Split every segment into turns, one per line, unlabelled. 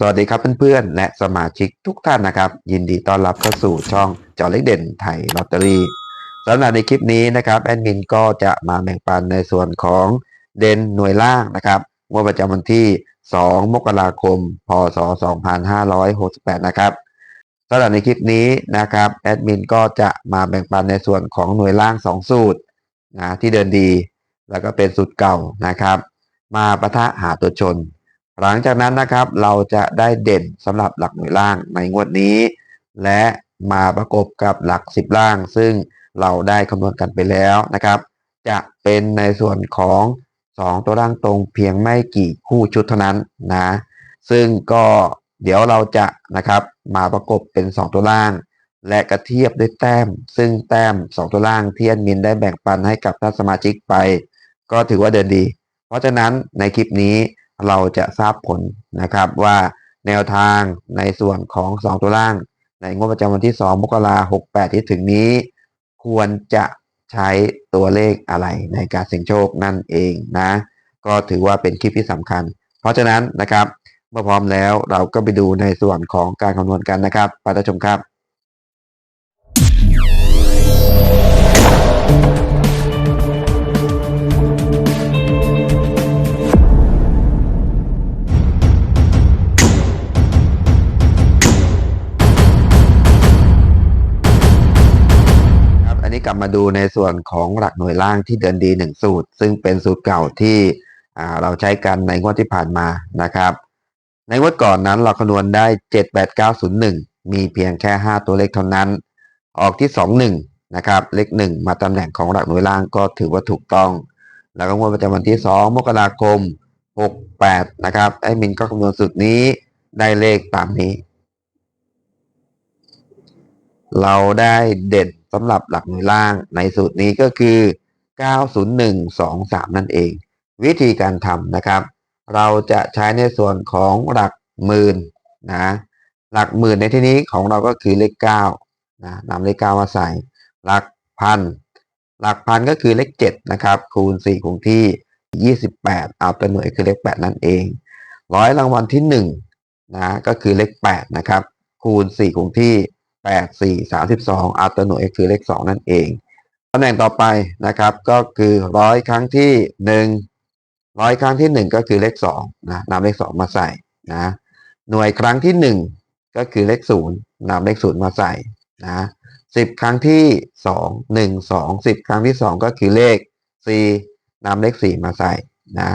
สวัสดีครับเพื่อนๆ และสมาชิกทุกท่านนะครับ ยินดีต้อนรับเข้าสู่ช่องเจอเล็กเด่นไทยลอตเตอรี่สำหรับในคลิปนี้นะครับแอดมินก็จะมาแบ่งปันในส่วนของเด่นหน่วยล่างนะครับงวดประจำวันที่ 2 มกราคม พศ 2568 นะครับสำหรับในคลิปนี้นะครับแอดมินก็จะมาแบ่งปันในส่วนของหน่วยล่าง 2 สูตรนะที่เดินดี แล้วก็เป็นสูตรเก่านะครับ มาปะทะหาตัวชน หลังจากนั้นนะครับเราจะได้เด่นสำหรับหลักหน่วยล่างในงวดนี้ และมาประกบกับหลักสิบล่าง ซึ่งเราได้คำนวณกันไปแล้วนะครับ จะเป็นในส่วนของ 2 ตัวล่างตรงเพียงไม่กี่คู่ชุดเท่านั้นนะ ซึ่งก็เดี๋ยวเราจะนะครับมาประกบเป็น 2 ตัวล่าง และกระเทียบด้วยแต้ม ซึ่งแต้ม 2 ตัวล่างที่แอดมินได้แบ่งปันให้กับท่านสมาชิกไป ก็ถือว่าเดินดี เพราะฉะนั้นในคลิปนี้ เราจะทราบผลนะครับว่าแนวทางในส่วนของ 2 ตัวล่าง ในงวดประจำวันที่ 2 มกราคม68 ที่ถึงนี้ ควรจะใช้ตัวเลขอะไรในการเสี่ยงโชคนั่นเองนะ ก็ถือว่าเป็นคลิปที่สำคัญ เพราะฉะนั้นนะครับ เมื่อพร้อมแล้วเราก็ไปดูในส่วนของการคำนวณกันนะครับ ไปรับชมครับ กลับมาดูในส่วนของหลักหน่วยล่างที่เดินดีหนึ่งสูตร ซึ่งเป็นสูตรเก่าที่เราใช้กันในงวดที่ผ่านมานะครับ ในงวดก่อนนั้นเราคำนวณได้ 7 8 9 0 1 มีเพียงแค่ 5 ตัวเลขเท่านั้น ออกที่ 2 1 นะครับ เลข 1 มาตำแหน่งของหลักหน่วยล่างก็ถือว่าถูกต้อง แล้วก็งวดประจำวันที่ 2 มกราคม 68 นะครับไอ้มินก็คำนวณสูตรนี้ได้เลขตามนี้ เราได้เด่น สำหรับหลักหน่วยล่างในสูตรนี้ก็คือ 90123 นั่นเอง วิธีการทำนะครับ เราจะใช้ในส่วนของหลักหมื่นนะหลักหมื่นในที่นี้ของเราก็คือเลข9นะนำเลข9มาใส่ หลักพัน หลักพันก็คือเลข7นะครับคูณ 4คงที่ 28 เอาตัวหน่วยคือเลข 8 นั่นเองร้อยรางวัลที่1นะก็คือเลข8นะครับคูณ 4คงที่ 8 4 32อาตัวหน่วยคือเลข 2 นั่นเองตำแหน่งต่อไปนะครับก็คือร้อยครั้งที่1ร้อยครั้งที่ 1 ก็คือเลข2นะนำเลข 2 มาใส่นะหน่วยครั้งที่ 1 ก็คือเลข 0นำเลข 0 มาใส่นะ10 ครั้งที่ 2 1 2 10 ครั้งที่ 2 ก็คือเลข 4นำเลข 4 มาใส่นะ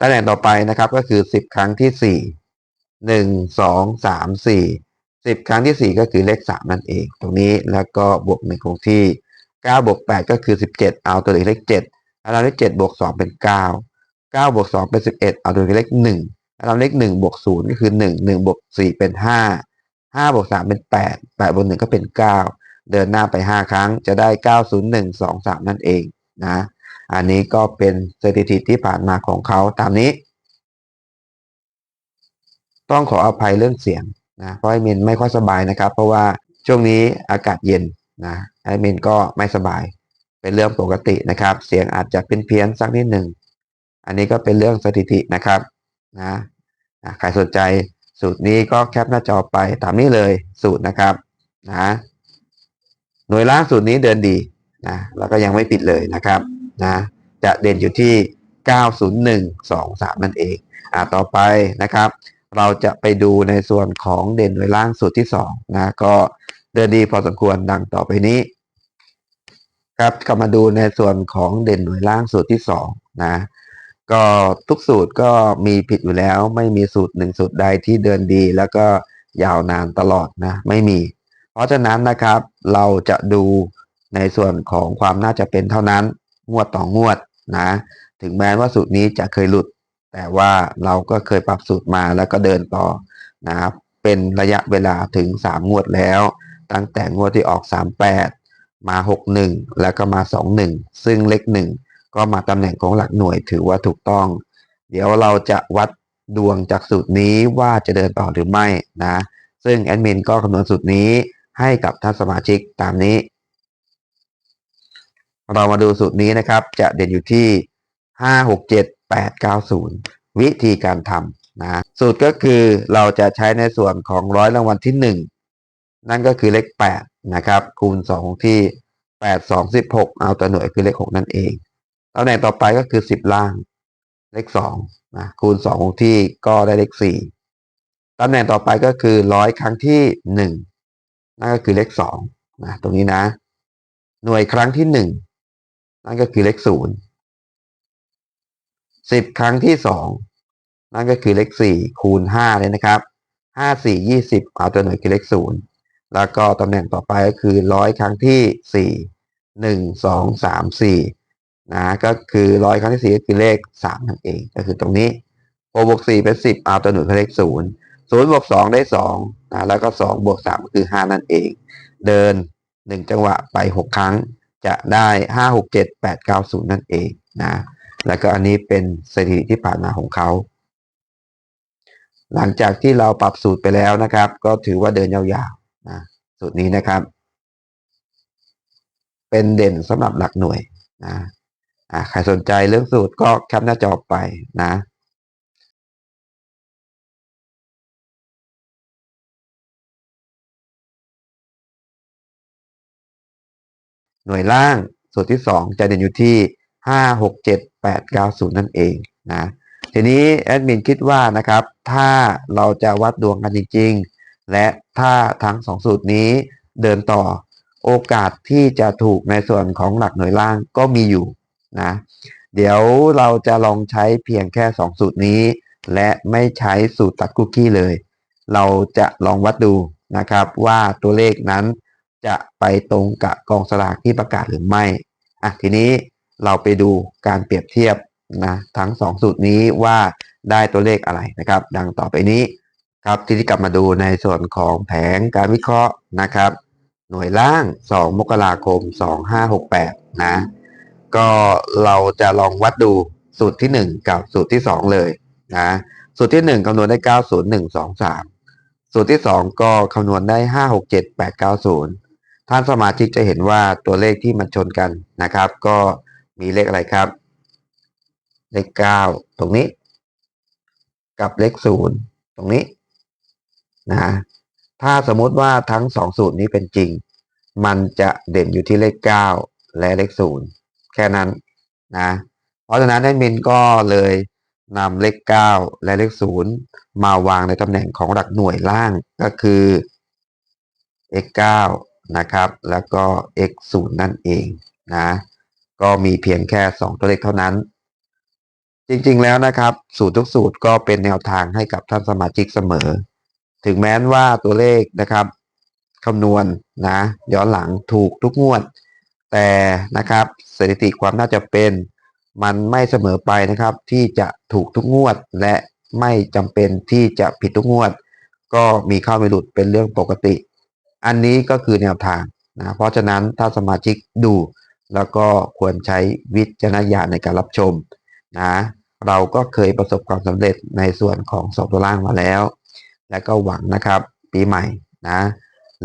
ตำแหน่งต่อไปนะครับก็คือ 10 ครั้งที่ 4 1 2 3 4 สิบครั้งที่สี่ก็คือเลขสามนั่นเอง ตรงนี้แล้วก็บวกหนึ่งคงที่เก้าบวกแปดก็คือสิบเจ็ดเอาตัวเลขเจ็ดแล้วเรเลขเจ็ดบวกสองเป็นเก้าเก้าบวกสองเป็นสิบเอ็ดเอาตัวเลขหนึ่งแล้วเรเลขหนึ่งบวกศูนย์ก็คือหนึ่งหนึ่งบวกสี่เป็นห้าห้าบวกสามเป็นแปดแปดบวกหนึ่งก็เป็นเก้าเดินหน้าไปห้าครั้งจะได้เก้าศูนย์หนึ่งสองสามนั่นเองนะ อันนี้ก็เป็นสถิติที่ผ่านมาของเขาตามนี้ ต้องขออภัยเรื่องเสียง นะเพราะไอมินไม่ค่อยสบายนะครับ เพราะว่าช่วงนี้อากาศเย็นนะไอมินก็ไม่สบาย เป็นเรื่องปกตินะครับ เสียงอาจจะเป็นเพี้ยนสักนิดหนึ่งอันนี้ก็เป็นเรื่องสถิตินะครับนะนะใครสนใจสูตรนี้ก็แคปหน้าจอไปตามนี้เลยสูตรนะครับนะหน่วยล่างสูตรนี้เดินดีนะแล้วก็ยังไม่ปิดเลยนะครับนะจะเด่นอยู่ที่ 90123 นั่นเองอ่าต่อไปนะครับ เราจะไปดูในส่วนของเด่นหน่วยล่างสูตรที่2นะก็เดินดีพอสมควรดังต่อไปนี้ ครับกลับมาดูในส่วนของเด่นหน่วยล่างสูตรที่2นะก็ทุกสูตรก็มีผิดอยู่แล้ว ไม่มีสูตรหนึ่งสูตรใดที่เดินดี แล้วก็ยาวนานตลอดนะไม่มี เพราะฉะนั้นนะครับเราจะดูในส่วนของความน่าจะเป็นเท่านั้นงวดต่องวดนะถึงแม้ว่าสูตรนี้จะเคยหลุด แต่ว่าเราก็เคยปรับสูตรมาแล้วก็เดินต่อนะครับ เป็นระยะเวลาถึง 3 งวดแล้ว ตั้งแต่งวดที่ออก 38 มา 61 แล้วก็มา 21 ซึ่งเลข1ก็มาตำแหน่งของหลักหน่วยถือว่าถูกต้อง เดี๋ยวเราจะวัดดวงจากสูตรนี้ว่าจะเดินต่อหรือไม่นะ ซึ่งแอดมินก็คำนวณสูตรนี้ให้กับท่านสมาชิกตามนี้ เรามาดูสูตรนี้นะครับ จะเด่นอยู่ที่ 5 8 9 0 วิธีการทำนะสูตรก็คือเราจะใช้ในส่วนของร้อยรางวัลที่หนึ่งนั่นก็คือเลขแปดนะครับ คูณสองที่แปดสองสิบหกเอาตัวหน่วยคือเลขหกนั่นเองตำแหน่งต่อไปก็คือสิบล่าง เลขสองนะคูณสองที่ก็ได้เลขสี่ตำแหน่งต่อไปก็คือร้อยครั้งที่หนึ่งนั่นก็คือเลขสองนะตรงนี้นะ หน่วยครั้งที่หนึ่งนั่นก็คือเลขศูนย์ สิบครั้งที่สองนั่นก็คือเลขสี่คูณห้าเลยนะครับห้าสี่ยี่สิบเอาตัวหน่วยคือเลขศูนย์แล้วก็ตำแหน่งต่อไปก็คือร้อยครั้งที่สี่หนึ่งสองสามสี่นะก็คือร้อยครั้งที่สี่ก็คือเลขสามนั่นเองก็คือตรงนี้หกบวกสี่เป็นสิบเอาตัวหน่วยคือเลขศูนย์ศูนย์บวกสองได้สองนะแล้วก็สองบวกสามก็คือห้านั่นเอง เดินหนึ่งจังหวะไปหกครั้งจะได้ห้าหกเจ็ดแปดเก้าศูนย์นั่นเองนะ แล้วก็อันนี้เป็นสถิติที่ผ่านมาของเขา หลังจากที่เราปรับสูตรไปแล้วนะครับ ก็ถือว่าเดินยาวๆนะสูตรนี้นะครับ เป็นเด่นสำหรับหลักหน่วยนะใครสนใจเรื่องสูตรก็แคปหน้าจอไปนะหน่วยล่างสูตรที่ 2 จะเด่นอยู่ที่ 5 6 7 8 9 0 นั่นเองนะทีนี้แอดมินคิดว่านะครับถ้าเราจะวัดดวงกันจริง ๆ และถ้าทั้ง2สูตรนี้เดินต่อโอกาสที่จะถูกในส่วนของหลักหน่วยล่างก็มีอยู่นะเดี๋ยวเราจะลองใช้เพียงแค่ 2 สูตรนี้ และไม่ใช้สูตรตัดคุกกี้เลย เราจะลองวัดดูนะครับว่าตัวเลขนั้นจะไปตรงกับกองสลากที่ประกาศหรือไม่อะทีนี้ เราไปดูการเปรียบเทียบนะทั้ง 2 สูตรนี้ว่าได้ตัวเลขอะไรนะครับ ดังต่อไปนี้ครับทีนี้กลับมาดูในส่วนของแผงการวิเคราะห์นะครับ หน่วยล่าง 2 มกราคม 2568 นะ ก็เราจะลองวัดดูสูตรที่ 1 กับสูตรที่ 2 เลยนะสูตรที่ 1คำนวณได้ 90123 สูตรที่ 2 ก็คำนวณได้ 567890 ท่านสมาชิกจะเห็นว่าตัวเลขที่มันชนกันนะครับ ก็ มีเลขอะไรครับ เลข9ตรงนี้ กับเลข0ตรงนี้นะถ้าสมมติว่าทั้ง2สูตรนี้เป็นจริง มันจะเด่นอยู่ที่เลข9และเลข0แค่นั้นนะ เพราะฉะนั้นแอดมินก็เลยนำเลข 9 และเลข 0 มาวางในตำแหน่งของหลักหน่วยล่างก็คือ x 9นะครับ แล้วก็ x 0นั่นเองนะ ก็มีเพียงแค่ 2 ตัวเลขเท่านั้น จริงๆแล้วนะครับ สูตรทุกสูตรก็เป็นแนวทางให้กับท่านสมาชิกเสมอ ถึงแม้ว่าตัวเลขนะครับคำนวณนะย้อนหลังถูกทุกงวด แต่นะครับสถิติความน่าจะเป็น มันไม่เสมอไปนะครับ ที่จะถูกทุกงวด และไม่จำเป็นที่จะผิดทุกงวด ก็มีเข้าไม่หลุดเป็นเรื่องปกติ อันนี้ก็คือแนวทางนะเพราะฉะนั้นถ้าสมาชิกดู แล้วก็ควรใช้วิจารณญาณในการรับชมนะเราก็เคยประสบความสำเร็จในส่วนของสอบตัวล่างมาแล้ว และก็หวังนะครับปีใหม่นะ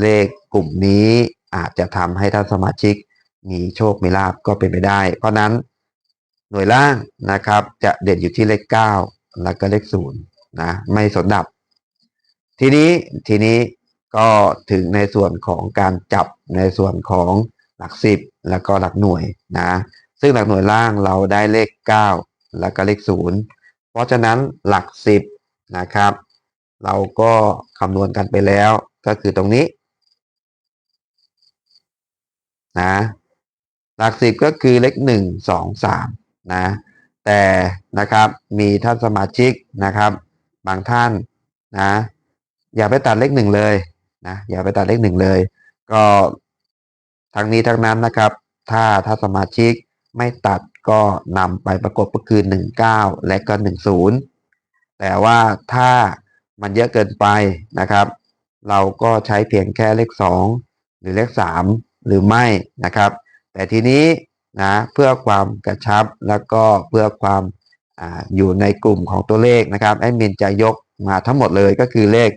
เลขกลุ่มนี้อาจจะทำให้ท่านสมาชิกมีโชค มีลาบก็เป็นไปได้ เพราะนั้นหน่วยล่างนะครับจะเด่นอยู่ที่เลข 9 แล้วก็เลข0นะไม่สนดับ ทีนี้ทีนี้ก็ถึงในส่วนของการจับในส่วนของ หลักสิบแล้วก็หลักหน่วยนะ ซึ่งหลักหน่วยล่างเราได้เลข 9 แล้วก็เลข 0 เพราะฉะนั้นหลักสิบนะครับ เราก็คำนวณกันไปแล้วก็คือตรงนี้นะหลักสิบก็คือเลขหนึ่งสองสามนะ แต่นะครับมีท่านสมาชิกนะครับ บางท่านนะ อย่าไปตัดเลขหนึ่งเลยนะอย่าไปตัดเลขหนึ่งเลย ก็ ทั้งนี้ทั้งนั้นนะครับ ถ้าถ้าสมาชิกไม่ตัดก็นำไปประกบก็คือหนึ่งเก้าและก็หนึ่งศูนย์แต่ว่าถ้ามันเยอะเกินไปนะครับ เราก็ใช้เพียงแค่เลขสองหรือเลขสามหรือไม่นะครับ แต่ทีนี้นะเพื่อความกระชับแล้วก็เพื่อความออยู่ในกลุ่มของตัวเลขนะครับแอดมินจะยกมาทั้งหมดเลยก็คือเลข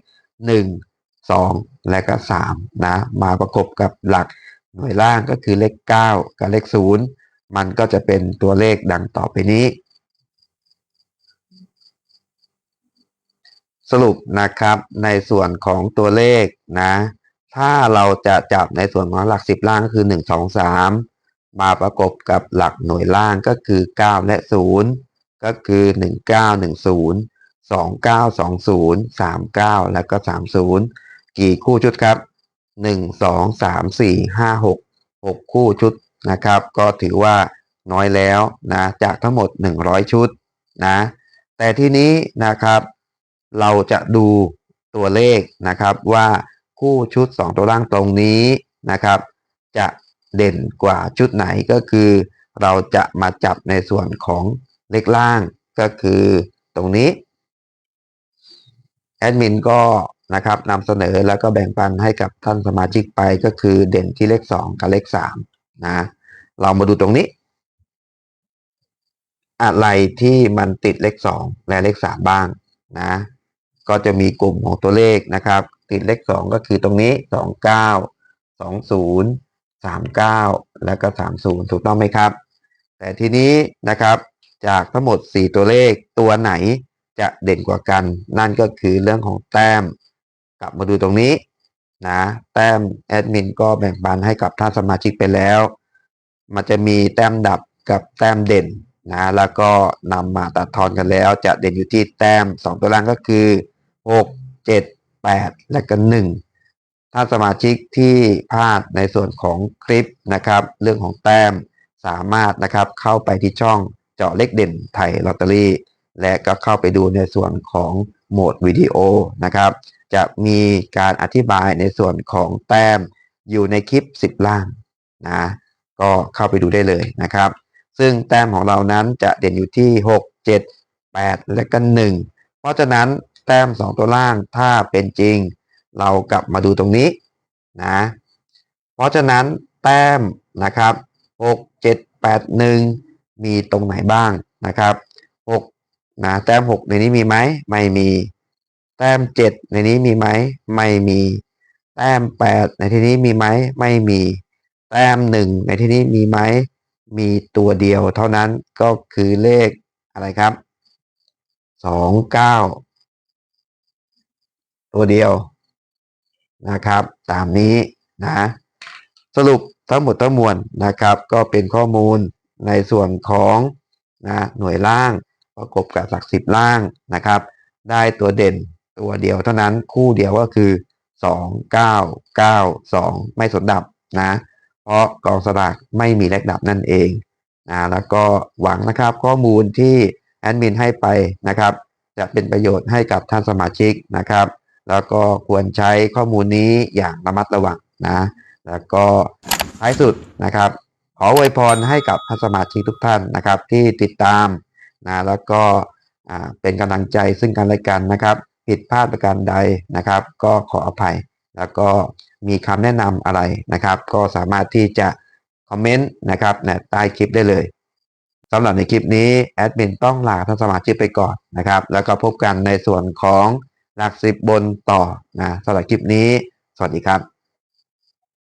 1 2 และก็3นะมาประกบกับหลัก หน่วยล่างก็คือเลข 9 กับเลข 0 มันก็จะเป็นตัวเลขดังต่อไปนี้
สรุ
ปนะครับในส่วนของตัวเลขนะ ถ้าเราจะจับในส่วนของหลักสิบล่างก็คือหนึ่งสองสามมาประกบกับหลักหน่วยล่างก็คือเก้าและศูนย์ก็คือหนึ่งเก้าหนึ่งศูนย์สองเก้าสองศูนย์สามเก้าแล้วก็สามศูนย์กี่คู่ชุดครับ หนึ่งสองสามสี่ห้าหกหกคู่ชุดนะครับ ก็ถือว่าน้อยแล้วนะจากทั้งหมดหนึ่งร้อยชุดนะแต่ทีนี้นะครับเราจะดูตัวเลขนะครับว่าคู่ชุด 2 ตัวล่างตรงนี้นะครับ จะเด่นกว่าชุดไหนก็คือ เราจะมาจับในส่วนของเลขล่างก็คือตรงนี้แอดมินก็ นะครับนำเสนอแล้วก็แบ่งปันให้กับท่านสมาชิกไปก็คือเด่นที่เลข 2 กับเลข3นะเรามาดูตรงนี้ อะไรที่มันติดเลขสองและเลขสามบ้างนะก็จะมีกลุ่มของตัวเลขนะครับ ติดเลขสองก็คือตรงนี้สองเก้าสองศูนย์สามเก้าแล้วก็สามศูนย์ถูกต้องไหมครับ แต่ทีนี้นะครับจากทั้งหมด 4 ตัวเลขตัวไหนจะเด่นกว่ากัน นั่นก็คือเรื่องของแต้ม กลับมาดูตรงนี้นะแต้มแอดมินก็แบ่งปันให้กับท่านสมาชิกไปแล้ว มันจะมีแต้มดับกับแต้มเด่นนะแล้วก็นำมาตัดทอนกันแล้ว จะเด่นอยู่ที่แต้ม 2 ตัวล่างก็คือ 6 7 8 และก็ 1 ถ้าสมาชิกที่พลาดในส่วนของคลิปนะครับ เรื่องของแต้มสามารถนะครับเข้าไปที่ช่องเจาะเลขเด่นไทยลอตเตอรี่ และก็เข้าไปดูในส่วนของ โหมดวิดีโอนะครับ จะมีการอธิบายในส่วนของแต้มอยู่ในคลิป 10 ล่างนะก็เข้าไปดูได้เลยนะครับ ซึ่งแต้มของเรานั้นจะเด่นอยู่ที่ 6 7 8 และก็1 เพราะฉะนั้นแต้ม 2 ตัวล่างถ้าเป็นจริง เรากลับมาดูตรงนี้นะเพราะฉะนั้นแต้มนะครับ 6 7 8 1 มีตรงไหนบ้างนะครับ 6 นะแต้ม6ในนี้มีไหมไม่มี แต้ม7ในนี้มีไหมไม่มี แต้ม8ในที่นี้มีไหมไม่มี แต้มหนึ่งในที่นี้มีไหมมีตัวเดียวเท่านั้นก็คือเลขอะไรครับสองเก้าตัวเดียวนะครับ ตามนี้นะสรุปทั้งหมดทั้งมวลนะครับ ก็เป็นข้อมูลในส่วนของนะหน่วยล่าง ประกบกับหลักสิบล่างนะครับ ได้ตัวเด่นตัวเดียวเท่านั้นคู่เดียวก็คือ 2 9 9 2 ไม่สดดับนะ เพราะกองสลากไม่มีเลขดับนั่นเองนะแล้วก็หวังนะครับข้อมูลที่แอดมินให้ไปนะครับ จะเป็นประโยชน์ให้กับท่านสมาชิกนะครับ แล้วก็ควรใช้ข้อมูลนี้อย่างระมัดระวังนะ แล้วก็ท้ายสุดนะครับ ขออวยพรให้กับท่านสมาชิกทุกท่านนะครับ ที่ติดตาม นะแล้วก็เป็นกำลังใจซึ่งกันและกันนะครับ ผิดพลาดประการใดนะครับ ก็ขออภัย แล้วก็มีคำแนะนำอะไรนะครับ ก็สามารถที่จะคอมเมนต์นะครับในใต้คลิปได้เลยสำหรับในคลิปนี้แอดมินต้องลาท่านสมาชิกไปก่อนนะครับ แล้วก็พบกันในส่วนของหลักสิบบนต่อนะสำหรับคลิปนี้ สวัสดีครับ